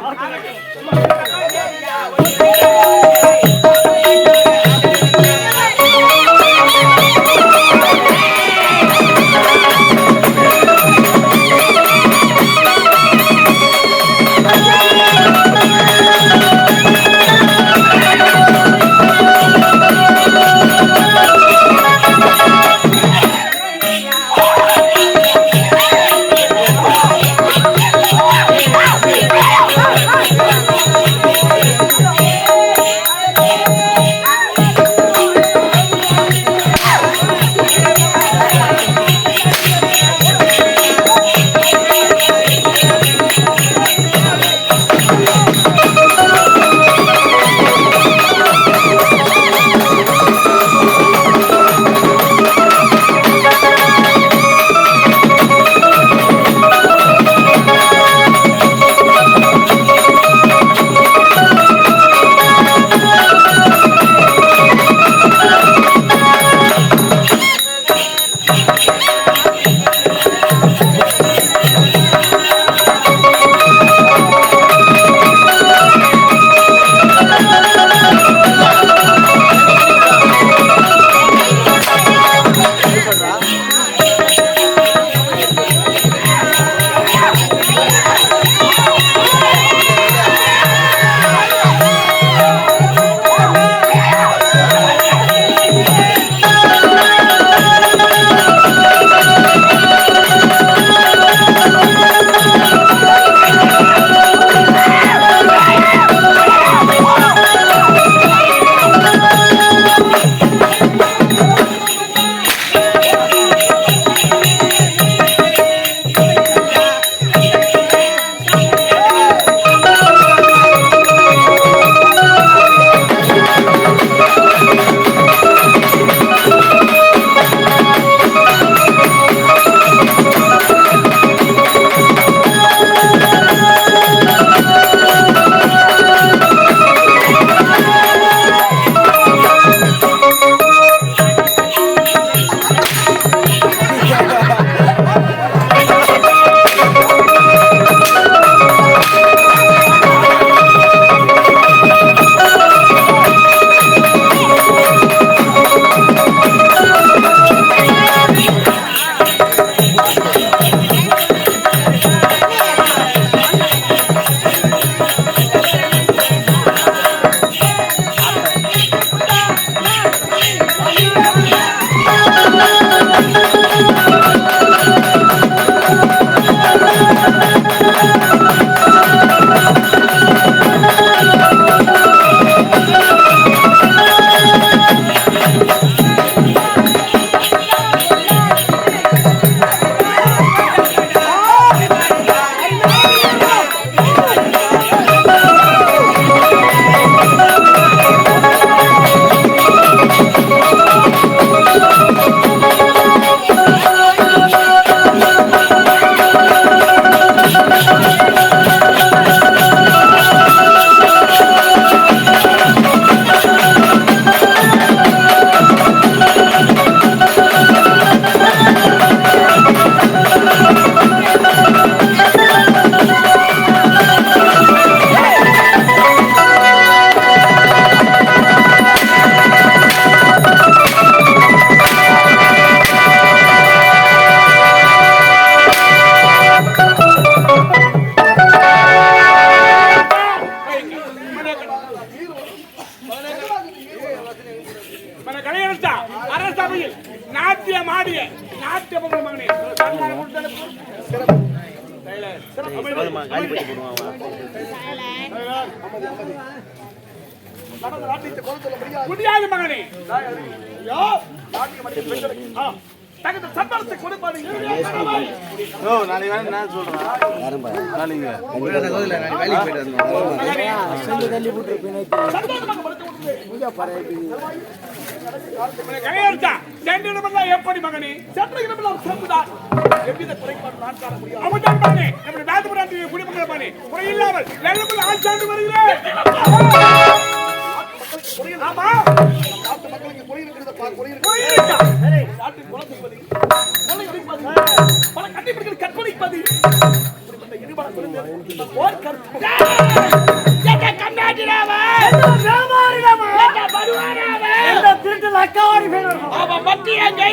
మన கலையரசா அரசபையில் நாட்டியம் ஆடிய நாட்டிய மகன் மகனே சன்மானம் கொடுத்தனுப்பு. சிறப்பு. கொண்டு செல்ல முடியாது மகனே. தகுந்த சம்பளத்தை கொடுப்பாரு நான் சொல்றேன். நாளைக்கு சந்தோஷமாக படுத்து கொண்டு கலையரசா சென்று எப்படி மகனே? சென்ற இடமெல்லாம் சிறப்புதான். எவ்வித குறைபாடு நான் காண முடியாது. அவன்தான் மகனே. நம்முடைய வேதபுராந்தி குடிமக்கள் மகனே. குறையில்லாமல் நல்லபடி ஆட்சாண்டு வருகிறேன். ஆமா? நாட்டு மக்களுக்கு குறை இருக்கிறத குறை இருக்கிறது.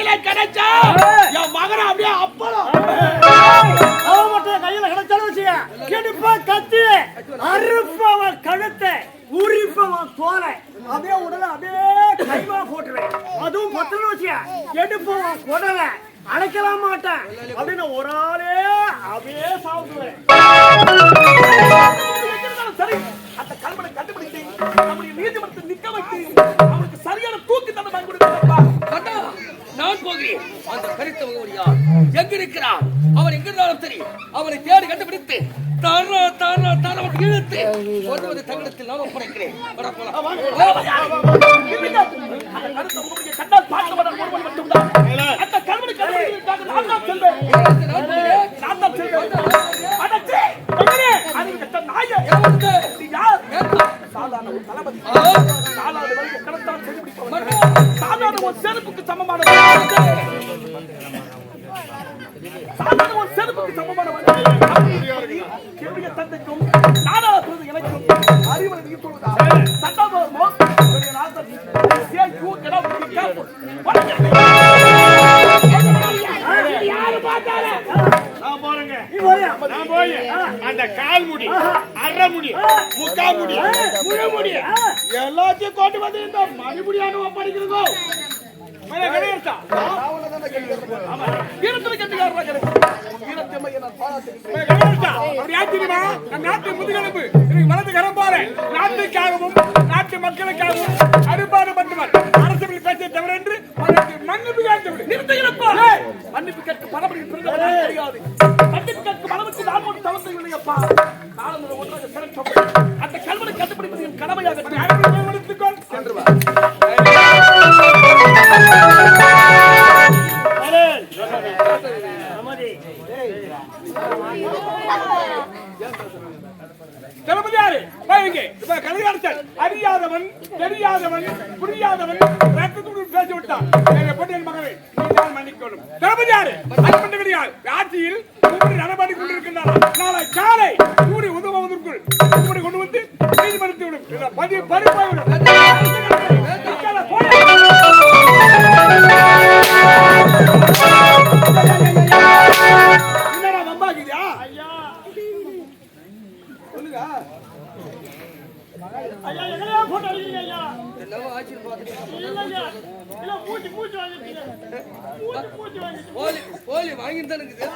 கையில கிடைச்சா என் மகன் அப்படியே அப்பளம் மட்டும் கையில கிடைச்சாலும் வச்சுக்க கெடுப்பா கத்தி அறுப்பவன் கழுத்தை உரிப்பவன் தோலை அப்படியே உடலை அப்படியே கைவா போட்டுருவேன். அதுவும் பத்திரம் வச்சியா எடுப்பவன் குடலை. அழைக்கலாம் மாட்டேன். அப்படின்னு ஒரு ஆளே அப்படியே சாப்பிடுவேன் சரி. அந்த கல்வனை கண்டுபிடித்து நம்முடைய நீதிமன்றத்தில் நிக்க வைத்து அவனுக்கு சரியான தூக்கி தண்டனை கொடுத்து நான் போகிறேன். அந்த கருத்த முகவர் யார்? எங்க இருக்கிறான் அவன் எங்க சரி அவரை தேடி கண்டுபிடித்து தாரா தாரா தாரா அவர் இழுத்து ஒருவது வந்து தங்கத்தில் நான் ஒப்படைக்கிறேன். கண்டால் பார்க்க ஒருவன் மட்டும்தான் அந்த கல்வனை கண்டுபிடிக்கிறதுக்காக அரை முடி முக்கா முடி முழு முடி எல்லாத்தையும் கொண்டு வந்து இந்த மணிமுடியான ஒப்படைக்கிறதோ கிடையாதா கிடையாதா நாட்டு முதுகெலும்பு. வலது கரம் போற நாட்டுக்காகவும் நாட்டு மக்களுக்காகவும் அறுபாடு பட்டுவர். அரசு பேச்சை தவிர என்று மன்னிப்பு கேட்டு விடு. நிறுத்துகிறப்பா. மன்னிப்பு கேட்க பிறந்தவனா தெரியாது. மன்னிப்பு கேட்க அளவுக்கு நான் ஒரு தளத்தை இல்லையப்பா நானும் ஒரு ஒன்றாக சிறச்சொப்பேன் அந்த கல்வனை கண்டுபிடிப்பது என் கடமையாக ரத்தத்துடன் பேசி விட்டான் என்னை போட்டு என் மகனை நீதான் மன்னிக்கணும். தளபதியாரு அது ஆட்சியில் கூடி நடமாடி கொண்டிருக்கின்றார்? நாளை காலை கூடி உதவுவதற்குள் கூடி கொண்டு வந்து நீதிமன்றத்தை விடும். பதிவு பறிப்பாய் போய். போலி வாங்கிட்டு தான் இருக்குது.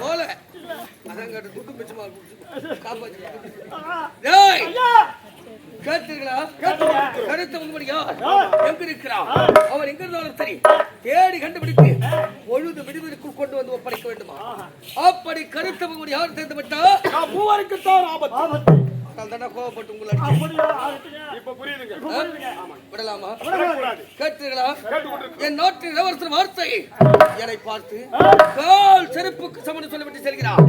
போல. அதான் கேட்டு துட்டு மிச்சமா கருத்து யார் எங்க இருக்கிறான் அவன் எங்க இருந்தாலும் சரி தேடி கண்டுபிடித்து பொழுது கொண்டு வந்து ஒப்படைக்க வேண்டுமா? அப்படி கருத்து முன்படி யார் தெரிந்து விட்டா நான் மூவருக்குத்தான் ஆபத்து. ஆபத்து. அதனால தானே கோவப்பட்டு உங்களை இப்ப புரியுதுங்க? விடலாமா. கேட்டீர்களா. என் நாட்டின் இளவரசர் வார்த்தை. என்னை பார்த்து கால் செருப்புக்கு சமன் சொல்லிவிட்டு செல்கிறான்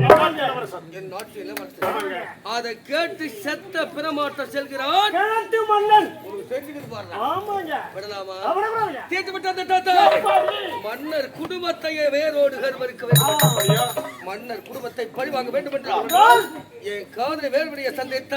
என் நாட்டு இளவரசர். அதை கேட்டு செத்த பாருடா ஆமாங்க. விடலாமா? அவனவனாங்க தீர்த்து விட்ட அந்த தாத்தா. மன்னர் குடும்பத்தையே வேரோடு மன்னர் குடும்பத்தை பழி வாங்க வேண்டும் என்றால் என் காதலை வேறுபடிய சந்தித்தா